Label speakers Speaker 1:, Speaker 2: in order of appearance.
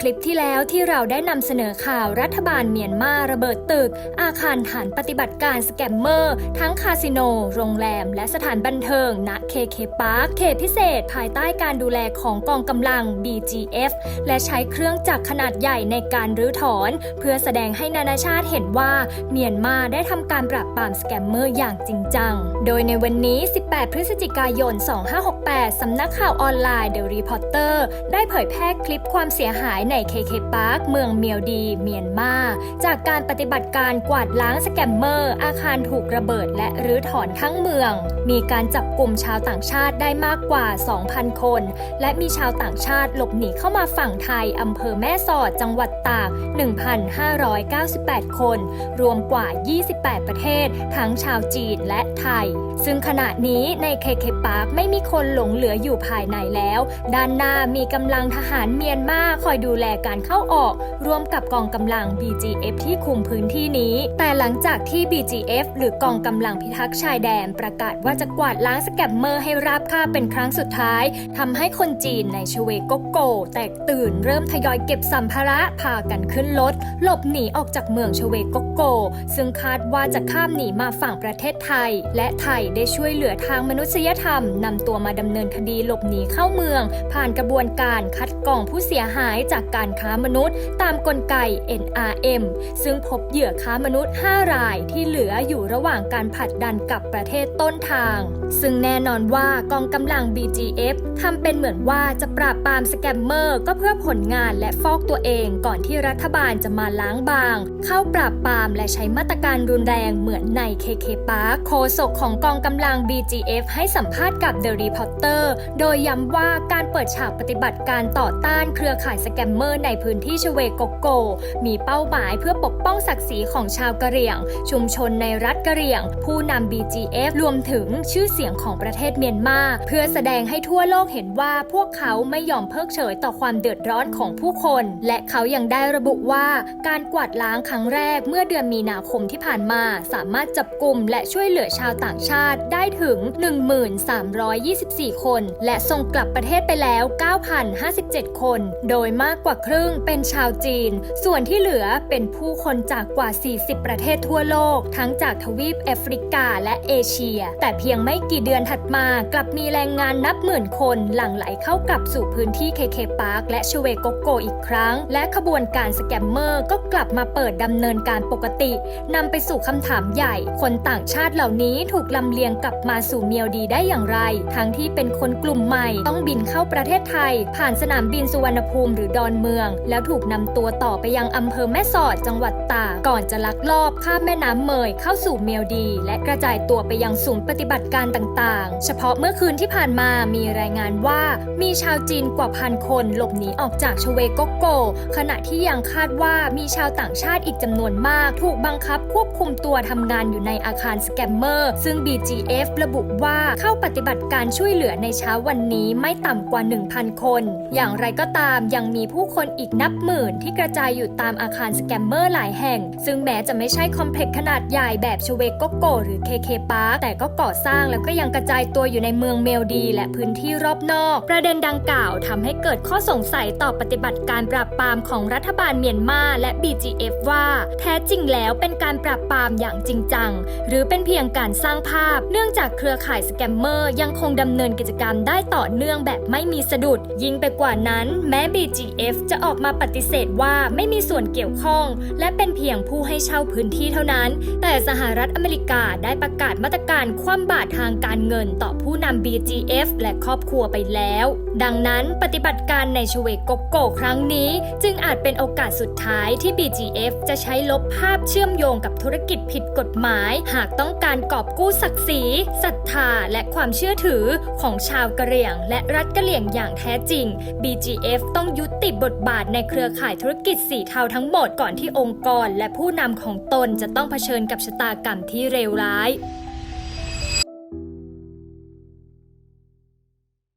Speaker 1: คลิปที่แล้วที่เราได้นำเสนอข่าวรัฐบาลเมียนมาระเบิดตึก อาคารฐานปฏิบัติการสแกมเมอร์ ทั้งคาสิโน โรงแรม และสถานบันเทิงณเคเคปาร์คเขตพิเศษ ภายใต้การดูแลของกองกำลัง BGF และใช้เครื่องจักรขนาดใหญ่ในการรื้อถอน เพื่อแสดงให้นานาชาติเห็นว่าเมียนมาได้ทำการปราบปรามสแกมเมอร์อย่างจริงจัง โดยในวันนี้ 18 พฤศจิกายน 2568สำนักข่าวออนไลน์ The Reporter ได้เผยแพร่คลิปความเสียหายหายใน KK Park เมืองเมียวดี เมียนมา จากการปฏิบัติการกวาดล้างสแกมเมอร์ อาคารถูกระเบิดและรื้อถอนทั้งเมือง มีการจับกลุ่มชาวต่างชาติได้มากกว่า 2,000 คน และมีชาวต่างชาติหลบหนีเข้ามาฝั่งไทยอำเภอแม่สอดจังหวัดตาก 1,598 คน รวมกว่า 28 ประเทศ ทั้งชาวจีนและไทย ซึ่งขณะนี้ใน KK Park ไม่มีคนหลงเหลืออยู่ภายในแล้ว ด้านหน้ามีกำลังทหารเมียนมาคอยดูแลการเข้าออก ร่วมกับกองกำลัง BGF ที่คุมพื้นที่นี้ แต่หลังจากที่ BGF หรือกองกำลังพิทักษ์ชายแดนประกาศว่าจะกวาดล้างสแกมเมอร์ให้ราบคาบเป็นครั้งสุดท้ายทำให้คนจีนในชเวโกโก แตกตื่นเริ่มทยอยเก็บสัมภาระพากันขึ้นรถหลบหนีออกจากเมืองชเวโกโก ซึ่งคาดว่าจะข้ามหนีมาฝั่งประเทศไทย และไทยได้ช่วยเหลือทางมนุษยธรรมนำตัวมาดำเนินคดีหลบหนีเข้าเมือง ผ่านกระบวนการคัดกรองผู้เสียหายจากการค้ามนุษย์ ตามกลไก NRM ซึ่งพบเหยื่อค้ามนุษย์ 5 รายที่เหลืออยู่ระหว่างการผลัดดันกับประเทศต้นทาง ซึ่งแน่นอนว่ากองกำลัง BGF ทำเป็นเหมือนว่าจะปราบปรามสแกมเมอร์ก็เพื่อผลงานและฟอกตัวเองก่อนที่รัฐบาลจะมาล้างบาง เข้าปราบปรามและใช้มาตรการรุนแรงเหมือนใน KK Park โฆษกของกองกำลัง BGF ให้สัมภาษณ์กับ The Reporter โดยย้ำว่าการเปิดฉากปฏิบัติการต่อต้านเครือข่ายสแกมเมอร์ในพื้นที่ชเวโกโก มีเป้าหมายเพื่อปกป้องศักดิ์ศรีของชาวกะเหรี่ยง ชุมชนในรัฐกะเหรี่ยง ผู้นำ BGF รวมถึงชื่อเสียงของประเทศเมียนมาเพื่อแสดงให้ทั่วโลกเห็นว่าพวกเขาไม่ยอมเพิกเฉยต่อความเดือดร้อนของผู้คน และเขายังได้ระบุว่าการกวาดล้างครั้งแรกเมื่อเดือนมีนาคมที่ผ่านมา สามารถจับกลุ่มและช่วยเหลือชาวต่างชาติได้ถึง 1324 คน และส่งกลับประเทศไปแล้ว 9,057 คน โดยมากกว่าครึ่งเป็นชาวจีน ส่วนที่เหลือเป็นผู้คนจากกว่า 40 ประเทศทั่วโลก ทั้งจากทวีปแอฟริกาและเอเชีย แต่เพียงไม่กี่เดือนถัดมากลับมีแรงงานนับหมื่นคนหลั่งไหลเข้ากลับสู่พื้นที่เคเคปาร์คและชเวโกโกอีกครั้ง และขบวนการสแกมเมอร์ก็กลับมาเปิดดำเนินการปกตินำไปสู่คำถามใหญ่ คนต่างชาติเหล่านี้ถูกลำเลียงกลับมาสู่เมียวดีได้อย่างไร ทั้งที่เป็นคนกลุ่มใหม่ต้องบินเข้าประเทศไทย ผ่านสนามบินสุวรรณภูมิหรือดอนเมือง แล้วถูกนำตัวต่อไปยังอำเภอแม่สอดจังหวัดตากก่อนจะลักลอบข้ามแม่น้ำเมยเข้าสู่เมียวดี และกระจายตัวไปยังศูนย์ปฏิบัติการต่างๆ เฉพาะเมื่อคืนที่ผ่านมามีรายงานว่ามีชาวจีนกว่าพันคนหลบหนีออกจากชเวโกโก ขณะที่ยังคาดว่ามีชาวต่างชาติอีกจำนวนมาก ถูกบังคับควบคุมตัวทำงานอยู่ในอาคารสแกมเมอร์ ซึ่ง BGF ระบุว่าเข้าปฏิบัติการช่วยเหลือในเช้าวันนี้ไม่ต่ำกว่า 1,000 คน อย่างไรก็ตามยังมีีผู้คนอีกนับหมื่นที่กระจายอยู่ตามอาคารสแกมเมอร์หลายแห่ง ซึ่งแม้จะไม่ใช่คอมเพล็กซ์ขนาดใหญ่แบบชเวกโกโกหรือ KK Park แต่ก็ก่อสร้างแล้วก็ยังกระจายตัวอยู่ในเมืองเมลดี และพื้นที่รอบนอก ประเด็นดังกล่าวทำให้เกิดข้อสงสัยต่อปฏิบัติการปราบปรามของรัฐบาลเมียนมาและ BGF ว่า แท้จริงแล้วเป็นการปราบปรามอย่างจริงจัง หรือเป็นเพียงการสร้างภาพ เนื่องจากเครือข่ายสแกมเมอร์ยังคงดำเนินกิจกรรมได้ต่อเนื่องแบบไม่มีสะดุด ยิ่งไปกว่านั้นแม้ BGF จะออกมาปฏิเสธว่าไม่มีส่วนเกี่ยวข้อง และเป็นเพียงผู้ให้เช่าพื้นที่เท่านั้น แต่สหรัฐอเมริกาได้ประกาศมาตรการคว่ำบาตรทางการเงินต่อผู้นำ BGF และครอบครัวไปแล้ว ดังนั้นปฏิบัติการในชเวโกโกครั้งนี้ จึงอาจเป็นโอกาสสุดท้ายที่ BGF จะใช้ลบภาพเชื่อมโยงกับธุรกิจผิดกฎหมาย หากต้องการกอบกู้ศักดิ์ศรีศรัทธาและความเชื่อถือของชาวกะเหรี่ยง และรัฐกะเหรี่ยงอย่างแท้จริง BGF ต้องยุติบทบาทในเครือข่ายธุรกิจสีเทาทั้งหมดก่อนที่องค์กรและผู้นำของตนจะต้องเผชิญกับชะตากรรมที่เลวร้าย